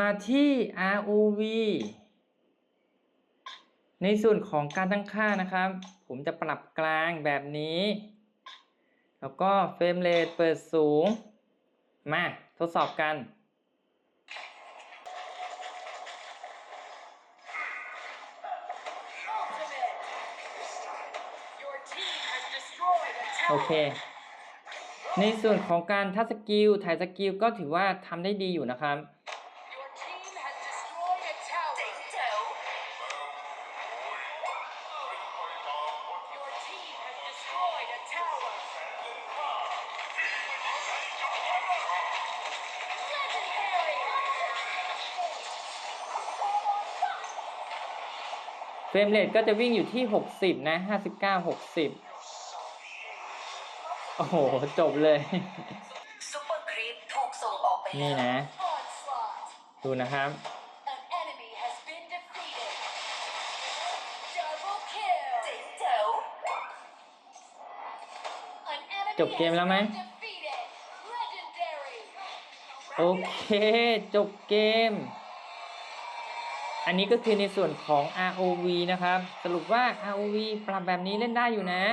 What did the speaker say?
มาที่ ROV ในส่วนของการตั้งค่านะครับ ผมจะปรับกลางแบบนี้ แล้วก็เฟรมเรทเปิดสูง มา ทดสอบกัน โอเค ในส่วนของการทัชสกิลถ่ายสกิลก็ถือว่าทำได้ดีอยู่นะครับ destroyed a tower. Your team has destroyed a tower. Legendary. เฟรมเรทก็จะวิ่งอยู่ที่ 60 นะ 59 60 โอ้โห จบเลย ซุปเปอร์ครีปถูกส่งออกไปนี่แล้วนะ Onslaught. ดูนะครับ จ๋งแจ๋ว An enemy จบเกมแล้วไหม has been defeated. Legendary. โอเค จบเกม อันนี้ก็คือในส่วนของ ROV นะครับ สรุปว่า ROV ปรับแบบนี้เล่นได้อยู่นะ